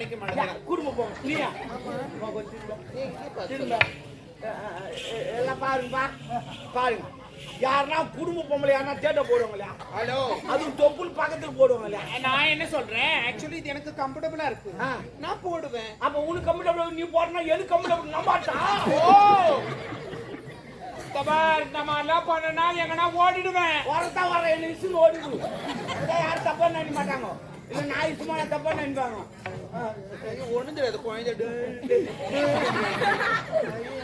நினைக்க மாட்டேன் குடும்பம் போங்க கொஞ்சம் திரும்ப. எல்லாம் பாருங்க பா பாருங்க. யாருன்னா குடும்ப பொம்பளை யாருன்னா தேட்ட போடுவாங்க இல்லையா ஹலோ அதுவும் தொப்புள் பக்கத்துக்கு போடுவாங்க இல்லையா நான் என்ன சொல்றேன்? ஆக்சுவலி இது எனக்கு கம்ஃபர்டபுளா இருக்கு. நான் போடுவேன். அப்ப உனக்கு கம்ஃபர்டபுள் நீ போடனா எது கம்ஃபர்டபுள் நம்பாட்டா? ஓ! தபார் இந்த மாதிரிலாம் பண்ணனா எங்கன்னா ஓடிடுவேன். வரதா வர என்ன இசுன்னு ஓடிடு. இதை யாரும் தப்பா நினைக்க மாட்டாங்க. இல்ல நாய் சும்மா தப்பா நினைப்பாங்க. ஒண்ணு தெரியாது குழந்தை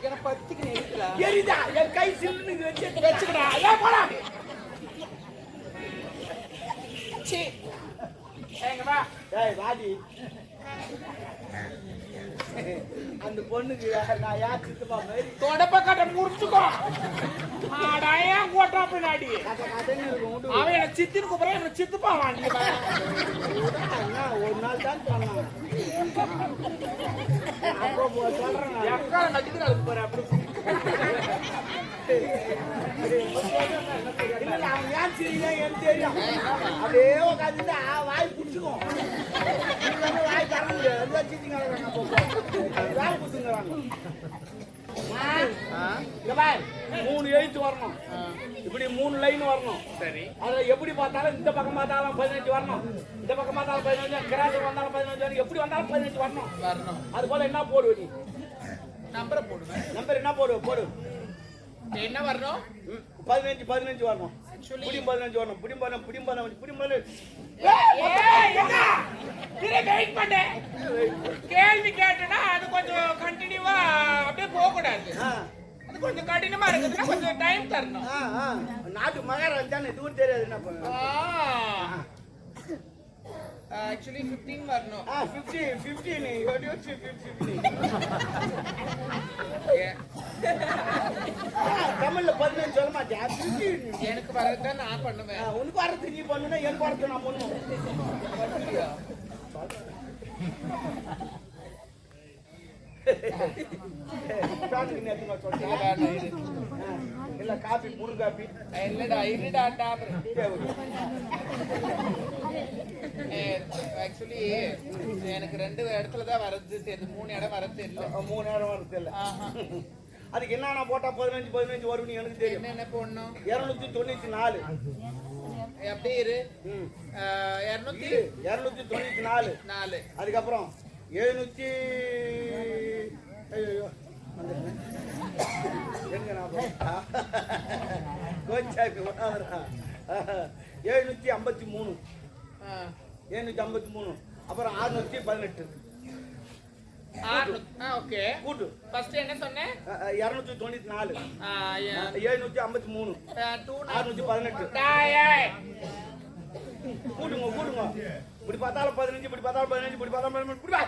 எனக்கு பத்திக்கு எரிதா என் கை சில்லுன்னு வச்சு வச்சுக்கடா. ஏன் போடா. சீ எங்க வா. டேய் வாடி. அந்த பொண்ணுக்கு நான் யார் சித்தப்பா மாதிரி தொடப்ப கட்ட முடிச்சுக்கோ ஏன் கோட்டா பின்னாடி. அவன் எனக்கு சித்தின்னு கூப்பிடுறான் எனக்கு சித்துப்பா வாங்கி ஒரு நாள் தான் சொன்னான் அப்புறம் சொல்றேன். எக்கால நட்டுக்கு அதுக்கு போற அப்படி அவன் ஏன் சிரிக்கிறான் எனக்கு தெரியும். அப்படியே உட்கார்ந்துட்டு, ஆ, வாய் புடிச்சுக்கும். வாய் திறக்க முடியாது. ஆ? இங்க பாரு, மூணு எழுத்து வரணும் இப்படி மூணு லைன் வரணும் சரி அதை எப்படி பார்த்தாலும் இந்த பக்கம் பார்த்தாலும் பதினஞ்சு வரணும் இந்த பக்கம் பார்த்தாலும் பதினஞ்சு கிராஸ் வந்தாலும் பதினஞ்சு வரணும் எப்படி வந்தாலும் பதினஞ்சு வரணும் வரணும் அது போல என்ன போடுவ நீ நம்பரை போடுவேன் நம்பர் என்ன போடுவ போடு என்ன வரணும்? பதினஞ்சு பதினஞ்சு வரணும். Actually- புடி பதினஞ்சு வரணும். புடி பதினஞ்சு புடி பதினஞ்சு புடி பதினஞ்சு. பண்ணு. கேள்வி கேட்டனா அது கொஞ்சம் கண்டினியூவா அப்படியே போக கூடாது அது கொஞ்சம் கடினமா இருக்குதுன்னா கொஞ்சம் டைம் தரணும். நாட்டு மகாராஜ் தானே தூரம் தெரியாது என்ன பண்ண ஆக்சுவலி 15 வரணும் ஆ ஃபிஃப்டி ஃபிஃப்டி நீ எப்படி வச்சு ஃபிஃப்டி தமிழ்ல பதினஞ்சு சொல்ல ஃபிஃப்டி எனக்கு வரதான் நான் பண்ணுவேன். உனக்கு வரது நீ பண்ணுனா எனக்கு வரது நான் சொல்றேன். ஆ, இல்ல காபி முழு காபி இல்லடா இருடாடா தேவை. ஆக்சுவலி எனக்கு ரெண்டு இடத்துல தான் வரது தெரியுது. மூணு இடம் வரது இல்லை மூணு நேரம் வருது இல்ல ஆஹா. அதுக்கு என்னன்னா போட்டா பதினஞ்சு பதினஞ்சு வரும்னு எனக்கு தெரியும். என்னென்ன போடணும்? இருநூத்தி தொண்ணூத்தி நாலு. அப்படியே இரு? இருநூத்தி? இருநூத்தி தொண்ணூத்தி நாலு. நாலு. அதுக்கப்புறம் எழுநூத்தி ஐயோ எங்க? கோச்சாக்கு வராதடா. எழுநூத்தி ஐம்பத்தி மூணு. ஆஹ், எழுநூத்தி ஐம்பத்தி மூணு. அப்புறம் பதினெட்டு. ஆறுநூத்தி ஆ ஓகே. கூட்டு. ஃபர்ஸ்ட் என்ன சொன்னேன் இரநூத்தி தொண்ணூத்தி நாலு. எழுநூத்தி ஐம்பத்தி மூணு. அறுநூத்தி பதினெட்டு. கூட்டுங்க கூட்டுங்க. இப்படி பார்த்தாலும் பதினஞ்சு இப்படி பார்த்தாலும் பதினஞ்சு இப்படி பார்த்தாலும் பதினஞ்சு இப்படி பா.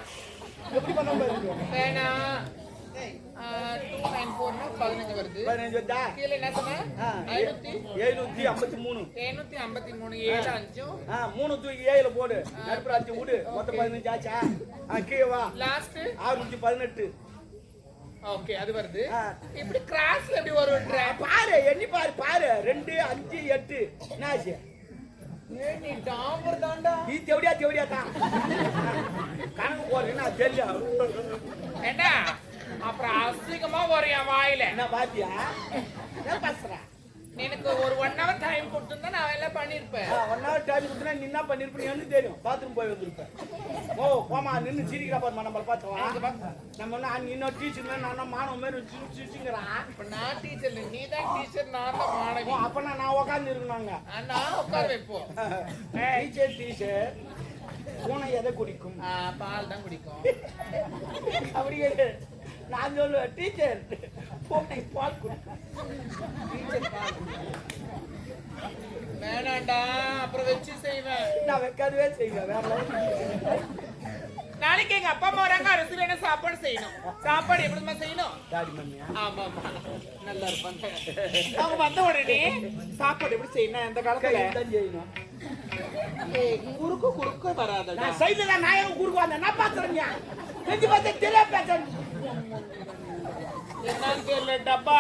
எப்படி பார்த்தாலும் பதினஞ்சு பதினஞ்சு வருது. பதினஞ்சு வந்தா கீழே என்ன சொன்ன? ஆ, ஐநூத்தி? எழுநூத்தி ஐம்பத்தி மூணு எழுநூத்தி ஐம்பத்தி மூணு ஏழு அஞ்சும் ஆ, மூணு தூக்கி ஏழுல போடு. நடுப்புற அஞ்சு விடு. மொத்தம் பதினஞ்சு ஆச்சா? கீழே வா. லாஸ்ட் அறுநூத்தி பதினெட்டு. ஓகே அது வருது. இப்படி கிராஸ்ல எப்படி பாரு எண்ணி பாரு பாரு. ரெண்டு அஞ்சு எட்டு. என்ன ஆச்சு? ஏய், நீ டாம்பர் தாண்டா. நீ தேவடியா தேவடியா தான் கணக்கு போறேன்னா தெரியும் என்ன அப்புறம் அசிங்கமா வரும் என் வாயில. என்ன பாத்தியா? என்ன பேசுற? எனக்கு ஒரு ஒன் ஹவர் டைம் கொடுத்துருந்தா நான் எல்லாம் பண்ணிருப்பேன். ஒன் ஹவர் டைம் கொடுத்தா நீ என்ன பண்ணிருப்ப? எனக்கு தெரியும். பாத்ரூம் போய் வந்திருப்பேன் ஓ போமா நின்று சிரிக்கிறா பாருமா நம்மள பார்த்தவா நம்ம என்ன நீ இன்னும் டீச்சர் நான் மாணவ மாதிரி சிரிச்சு சிரிச்சுங்கிறா? இப்ப நான் டீச்சர் நீ தான் டீச்சர் நான் தான் மாணவி. ஓ அப்ப நான் உட்காந்து இருக்கணுங்க ஆ, நான் உட்கார வைப்போம் டீச்சர் டீச்சர் பூனை எதை குடிக்கும்? பால் தான் குடிக்கும். அப்படியே நான் சொல்லுவேன் டீச்சர் பூனை பால் டீச்சர் பால் வேணாண்டா அப்புறம் வச்சு செய்வேன். நான் வைக்காதவே செய்வேன் வேற. நாளைக்கு எங்க அப்பா அம்மா வராங்க அரிசியில என்ன சாப்பாடு செய்யணும்? சாப்பாடு எப்படிமா செய்யணும்? ஆமா ஆமா. நல்லா இருப்பாங்க. அவங்க வந்த உடனே சாப்பாடு எப்படி செய்யணும் அந்த காலத்துல? செய்யணும். குறுக்கு குறுக்க வராதடா. நான் சைடுல நாயகம் குறுக்கு வந்தேன். நான் பாத்துறேன் செஞ்சு பார்த்து தெரிய பேசுறேன் டப்பா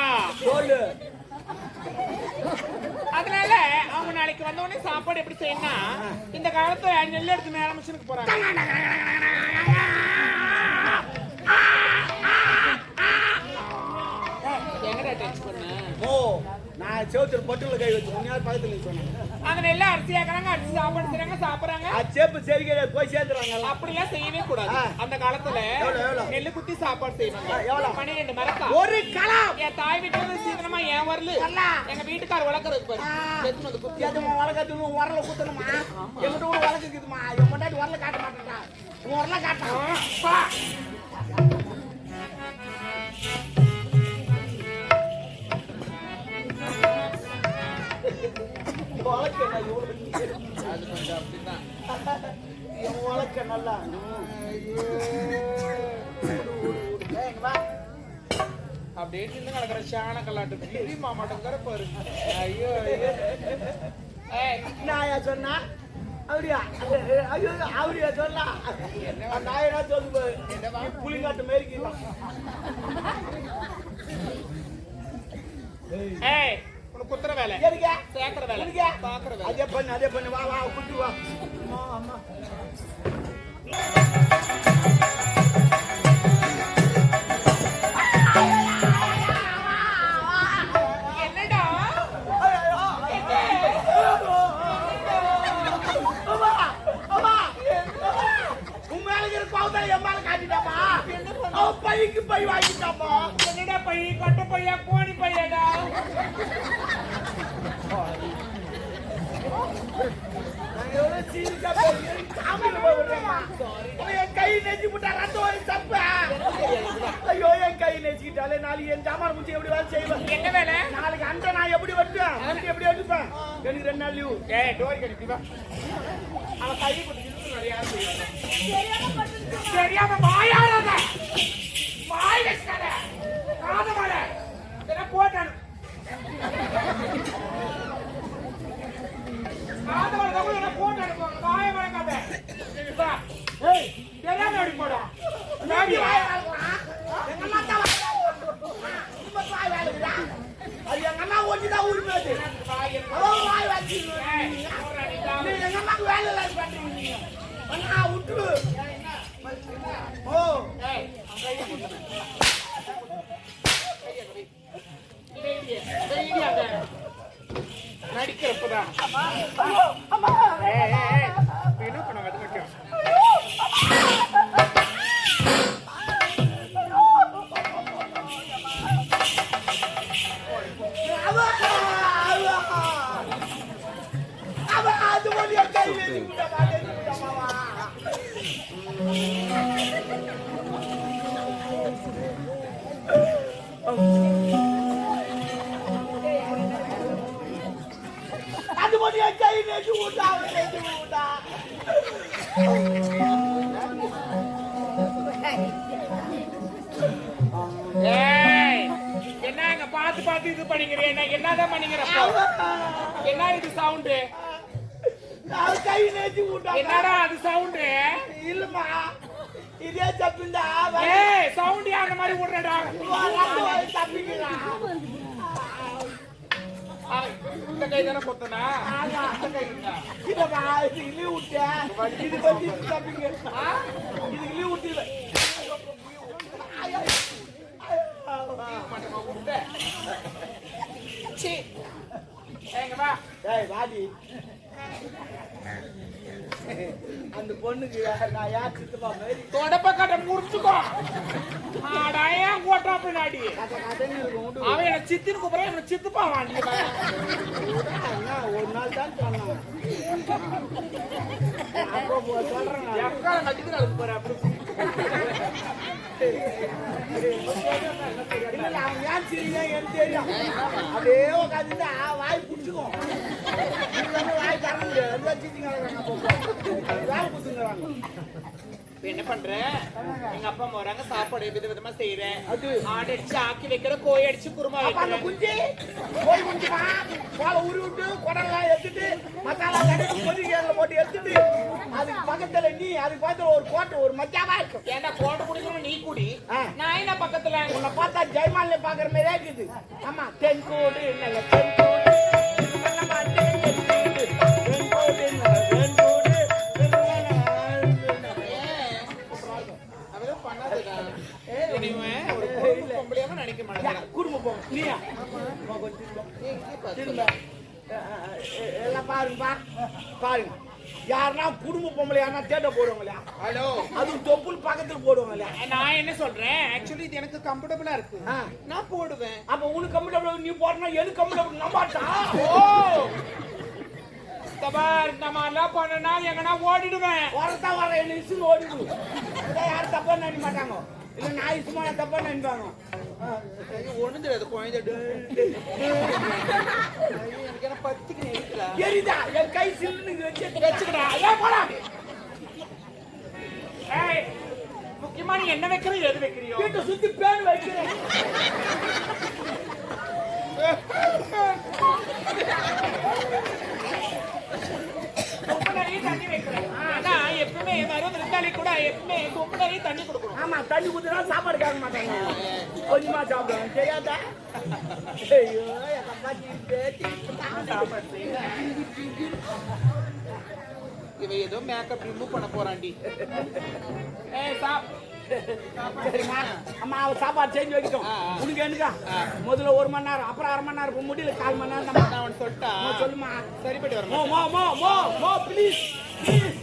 அதனால அவங்க நாளைக்கு வந்த சாப்பாடு எப்படி செய்யணும்னா இந்த காலத்துல நெல் எடுத்து நேரம் மிஷினுக்கு போறாங்க. செவுத்துல பொட்டுல கை வச்சு முன்னாடி பக்கத்துல நிக்க சொன்னாங்க? அங்க நெல்ல அரிசி ஆக்குறாங்க அரிசி சாப்பாடு செய்றாங்க சாப்பிடுறாங்க. அது சேப்பு சரிக்கை போய் சேர்த்துறாங்க அப்படிலாம் செய்யவே கூடாது. அந்த காலத்துல? நெல்லு குத்தி சாப்பாடு செய்வாங்க. எவ்வளவு? பன்னிரெண்டு மரக்கா ஒரு களம் என் தாய் வீட்டுல இருந்து சீக்கிரமா ஏன் வரல? வரல. எங்க வீட்டுக்கார வளர்க்கறதுக்கு பாரு. குத்தி? வழக்கத்து உன் உரல குத்தணுமா? எங்கிட்ட கூட வழக்குக்குதுமா என் முன்னாடி உரல காட்ட மாட்டேன்டா. உன் உரல காட்டான் பா. வழக்க இவ்வளவு அது கொஞ்சம் அப்படிதான் என் வழக்க நல்லா அப்படியே நின்று கிடக்குற சாண கல்லாட்டு கிளி மாமாட்டங்கிற பாரு ஐயோ ஐயோ நாயா சொன்னா அவரியா ஐயோ அவரியா சொல்லா நாயனா சொல்லு பாரு. நீ புளிங்காட்டு மேரிக்கலாம் ஏய் குத்துற வேலை. எதுக்கா? சேர்க்கிற வேலை. எதுக்கா? பாக்குற வேலை. அதே பண்ணு அதே பண்ணு. வா வா குட்டி வா. அம்மா அம்மா பைக்கு பை வாங்கிட்டாப்பா என்னடா பைய கட்ட பையா கோணி பையடா கை நெஞ்சு விட்டா ரத்தம் வரும் தப்பா ஐயோ என் கை நெஞ்சுக்கிட்டாலே நாளைக்கு என் ஜாமான் முடிச்சு எப்படி வேலை செய்வேன் என்ன வேலை நாளைக்கு அந்த நான் எப்படி வெட்டுவேன் அப்படி எப்படி வெட்டுப்பேன் எனக்கு ரெண்டு நாள் லீவு ஏய் டோரி கட்டி அவன் கை போட்டு தெரியாம Nada விட்டா, அவன் விட்டா. ஏய் என்னங்க பார்த்து பார்த்து இது பண்ணிக்கிறேன் என்ன என்னதான் பண்ணிக்கிறப்போ அவா. என்ன இது சவுண்டு கையில வச்சு விட்டா. என்னடா அது சவுண்டு இல்லம்மா இதே தப்பிந்தா ஏய் சவுண்ட் அந்த மாதிரி விடுறடா தப்பிக்கலாம் கை தானே கொத்தனா? இதுக்கு லீவ் விட்டேன் இது பத்தி தப்பிங்க. இதுக்கு லீவ் விட்டு மட்டுமா விட்ட சீ. ஏங்க வா. டேய் வாடி. அந்த பொண்ணுக்கு நான் யார் சித்தப்பா மாதிரி? தொடப்ப கட்ட முடிச்சுக்கோ. ஏன் கோட்டா பின்னாடி? அவன் என்ன சித்தின்னு கூப்பிட என்ன சித்துப்பா வாண்டி ஒரு நாள் தான் சொன்னான் சொல்றேன் நான். எக்கால கட்டிக்கு நடக்கு போற அப்படி எனக்கு தெரியும். அப்படியே உட்கார்ந்துட்டு, ஆ, வாய் புடிச்சுக்கும். வாய் முடியாது. என்ன பண்ற எங்க அப்பா அம்மா வராங்க சாப்பாடு வித விதமா செய்யறேன். ஆடு அடிச்சு ஆக்கி வைக்கிற கோழி அடிச்சு குருமா வைக்கிறேன் குஞ்சு, கோழி குஞ்சுமா, கோலை உருவி விட்டு, குடல்லாம் எடுத்துட்டு, மசாலா போட்டு எடுத்துட்டு, பக்கத்துல நீ அதுக்கு பக்கத்துல ஒரு கோட்டை ஒரு மச்சாவா இருக்கும் ஏன்டா போட்டு குடிக்கணும் நீ குடி. நான் என்ன பக்கத்துல உன்னை பார்த்தா ஜெயமாலினி பாக்குற மாதிரியே இருக்குது ஆமா தென்கோடு நல்ல தென்கோடு நினைக்க மாட்டேன் நீயா திரும்ப. எல்லாம் பாருங்கப்பா பாருங்க யாருன்னா குடும்ப பொம்பளை யாருன்னா தேட போடுவாங்க இல்லையா ஹலோ அதுவும் தொப்புள் பக்கத்துல போடுவாங்க இல்லையா நான் என்ன சொல்றேன்? ஆக்சுவலி இது எனக்கு கம்ஃபர்டபுளா இருக்கு. நான் போடுவேன். அப்ப உனக்கு கம்ஃபர்டபுள் நீ போறனா எனக்கு கம்ஃபர்டபுள் நம்பாட்டா ஓ! தபார் இந்த மாதிரிலாம் பண்ணனா எங்கன்னா ஓடிடுவேன். வரத்தா வர என்ன இசுன்னு ஓடிடு இதை யாரும் தப்பா நினைக்க மாட்டாங்க. இல்ல நான் இசுமா தப்பா நினைப்பாங்க. ஒண்ணுது குழந்தை எனக்கு என்ன பத்துக்கு எரிதா என் கை சில்லுன்னு வச்சு வச்சுக்கடா. ஏன் போடா. ஏய் முக்கியமா நீ என்ன வைக்கிற எது வைக்கிறியோ? வீட்டை சுத்தி பேன் வைக்கிறேன். தண்ணி வைக்கிறேன். எப்பவுமே வரும். விருந்தாளி கூட எப்பவுமே சொம்பு நிறைய தண்ணி கொடுக்கணும். ஆமா தண்ணி ஊத்துனா சாப்பாடு கேட்க மாட்டாங்க. கொஞ்சமா சாப்பிடுவாங்க தெரியாதா? ஐயோ எங்க அப்பா தீர்த்து இவன் ஏதோ மேக்கப் ரிமூவ் பண்ண போறான்டி ஏய் சாப் அம்மா அவ சாப்பாடு செஞ்சு வைக்கட்டும். உனக்கு என்னக்கா? முதல்ல ஒரு மணி நேரம் அப்புறம் அரை மணி நேரம் முடியல கால் மணி நேரம் தான். நான் அவன் சொல்லிட்டா. சொல்லுமா சரிப்பட்டு மோ வரமா மோ மோ மோ மோ ப்ளீஸ் ப்ளீஸ்